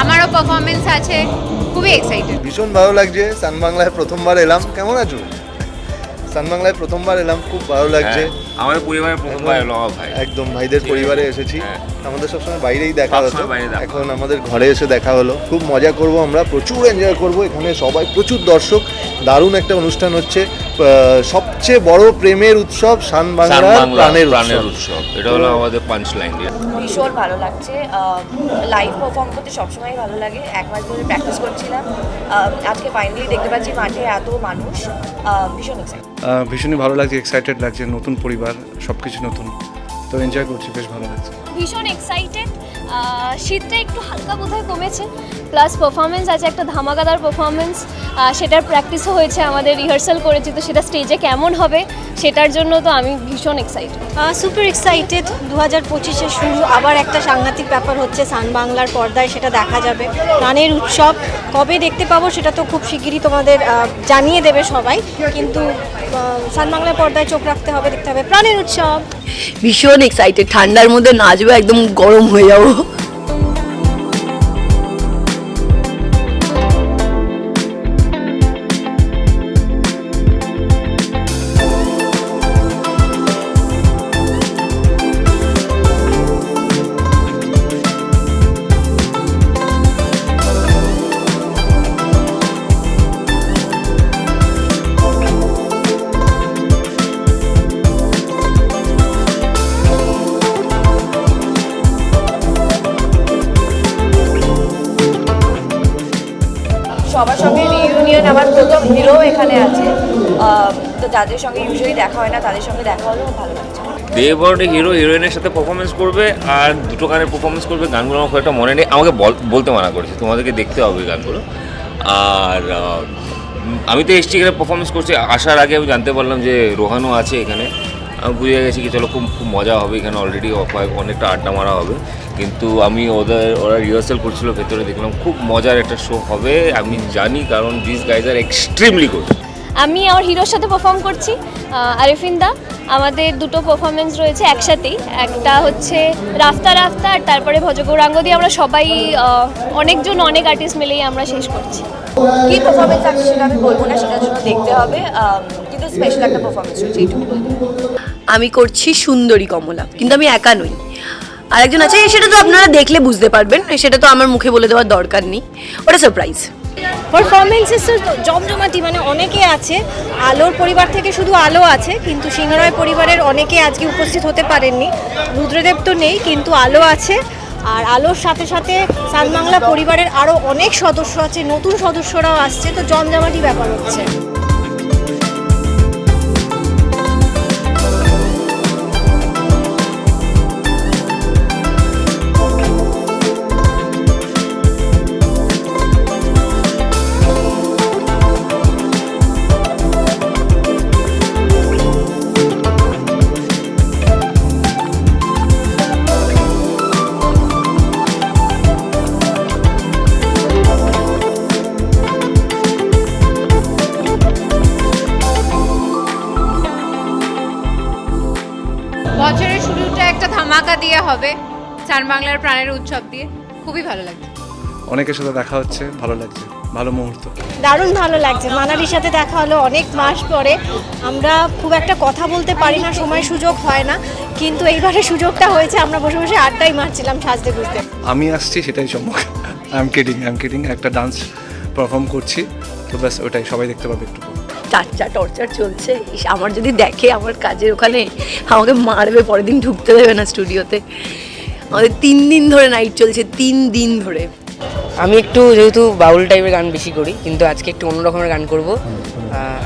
আমারও পারফরমেন্স আছে খুবই এক্সাইটেড ভীষণ ভালো লাগছে সানবাংলায় প্রথমবার এলাম। কেমন আছো? সানবাংলায় প্রথমবার এলাম খুব ভালো লাগছে। হ্যাঁ। আমাদের পরিবারের প্রথমবার এলো আমার ভাই। একদম ভাইদের পরিবারে এসেছি। হ্যাঁ। আমাদের সবসময় বাইরেই দেখা হতো। বাইরে এখন আমাদের ঘরে এসে দেখা হলো। খুব মজা করব আমরা প্রচুর এনজয় করব। এখানে সবাই প্রচুর দর্শক। দারুণ একটা অনুষ্ঠান হচ্ছে। আহ, সবচেয়ে বড় প্রেমের উৎসব শান সান বাংলা প্রাণের প্রাণের উৎসব। এটা হলো আমাদের পাঞ্চ লাইন ভীষণ ভালো লাগছে। লাইভ পারফর্ম করতে সবসময় ভালো লাগে। এক মাস ধরে প্র্যাকটিস করছিলাম। আহ, আজকে ফাইনালি দেখতে পাচ্ছি মাঠে এত মানুষ। ভীষণ এক্সাইট আহ, ভীষণই ভালো লাগছে এক্সাইটেড লাগছে, নতুন পরিবার, সবকিছু নতুন। তো এনজয় করছি, বেশ ভালো লাগছে। ভীষণ এক্সাইটেড শীতটা একটু হালকা বোধহয় কমেছে প্লাস পারফরমেন্স আছে একটা ধামাকাদার পারফরমেন্স সেটার প্র্যাকটিসও হয়েছে আমাদের রিহার্সাল করেছি তো সেটা স্টেজে কেমন হবে সেটার জন্য তো আমি ভীষণ এক্সাইটেড সুপার এক্সাইটেড দু হাজার পঁচিশে শুরু আবার একটা সাংঘাতিক ব্যাপার হচ্ছে সান বাংলার পর্দায় সেটা দেখা যাবে। প্রাণের উৎসব কবে দেখতে পাবো সেটা তো খুব শিগগিরই তোমাদের জানিয়ে দেবে সবাই কিন্তু সান বাংলার পর্দায় চোখ রাখতে হবে দেখতে হবে। প্রাণের উৎসব! ভীষণ এক্সাইটেড ঠান্ডার মধ্যে নাচবো একদম গরম হয়ে যাব। সবার সঙ্গে রিউনিয়ন আমার প্রথম হিরো এখানে আছে। তো যাদের সঙ্গে ইউজুয়ালি দেখা হয় না, তাদের সঙ্গে দেখা হলেও ভালো লাগছে। দেবরণে হিরো হিরোইনের সাথে পারফরমেন্স করবে আর দুটো গানের পারফরমেন্স করবে, গানগুলো আমার খুব একটা মনে নেই। আমাকে বল- বলতে মানা করেছে, তোমাদেরকে দেখতে হবে গানগুলো। আর আমি তো এসছি এখানে পারফরমেন্স করছি, আসার আগে আমি জানতে পারলাম যে রোহানও আছে এখানে। আমি বুঝে গেছি কি চলো খুব খুব মজা হবে, এখানে অলরেডি অনেকটা আড্ডা মারা হবে। কিন্তু আমি ওদের, ওরা রিহার্সাল করছিল, ভেতরে দেখলাম খুব মজার একটা শো হবে। আমি জানি কারণ this guys are extremely good আমি আমার হিরোর সাথে পারফর্ম করছি আরিফিন দা। আমাদের দুটো পারফরমেন্স রয়েছে একসাথেই। একটা হচ্ছে রাফতা রাফতা আর তারপরে ভজগৌরাঙ্গ দিয়ে আমরা সবাই অনেকজন অনেক আর্টিস্ট মিলেই আমরা শেষ করছি। কি পারফরমেন্স সেটা আমি বলব না সেটার জন্য দেখতে হবে। কিন্তু স্পেশাল একটা পারফরমেন্স এইটুকু আমি করছি সুন্দরী কমলা কিন্তু আমি একা নই। আর একজন আছে সেটা তো আপনারা দেখলে বুঝতে পারবেন সেটা তো আমার মুখে বলে দেওয়ার দরকার নেই। ওটা সারপ্রাইজ পারফরমেন্সেস তো জমজমাটি মানে অনেকে আছে আলোর পরিবার থেকে শুধু আলো আছে কিন্তু সিংহরায় পরিবারের অনেকে আজকে উপস্থিত হতে পারেননি। রুদ্রদেব তো নেই কিন্তু আলো আছে। আর আলোর সাথে সাথে সানবাংলা পরিবারের আরও অনেক সদস্য আছে, নতুন সদস্যরাও আসছে, তো জমজমাটি ব্যাপার হচ্ছে। বছরের শুরুটা একটা ধামাকা দিয়ে হবে সান বাংলার প্রাণের উৎসব দিয়ে। খুবই ভালো লাগছে। অনেকের সাথে দেখা হচ্ছে ভালো লাগছে ভালো মুহূর্ত। দারুণ ভালো লাগছে। মানালির সাথে দেখা হলো অনেক মাস পরে। আমরা খুব একটা কথা বলতে পারি না সময় সুযোগ হয় না। কিন্তু এইবারে সুযোগটা হয়েছে আমরা বসে বসে আড্ডাই মারছিলাম সাজতে বুঝতে আমি আসছি সেটাই চমক I am kidding I am kidding একটা ডান্স পারফর্ম করছি। তো ব্যাস ওটাই সবাই দেখতে পাবে একটু চারটা টর্চার চলছে। ইস, আমার যদি দেখে আমার কাজের ওখানে আমাকে মারবে পরের দিন ঢুকতে দেবে না স্টুডিওতে। আমাদের তিন দিন ধরে নাইট চলছে তিন দিন ধরে। আমি একটু যেহেতু বাউল টাইপের গান বেশি করি কিন্তু আজকে একটু অন্য রকমের গান করব।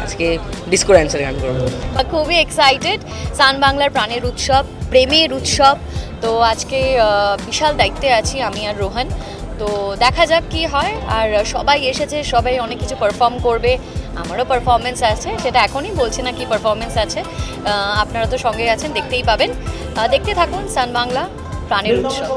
আজকে ডিসকো ড্যান্সের গান করব। খুবই এক্সাইটেড সান বাংলার প্রাণের উৎসব প্রেমের উৎসব। তো আজকে আহ, বিশাল দায়িত্বে আছি আমি আর রোহন। তো দেখা যাক কি হয়। আর সবাই এসেছে সবাই অনেক কিছু পারফর্ম করবে। আমারও পারফরমেন্স আছে সেটা এখনই বলছি না কি পারফরমেন্স আছে। আপনারা তো সঙ্গে আছেন দেখতেই পাবেন। দেখতে থাকুন সান বাংলা প্রাণের উৎসব।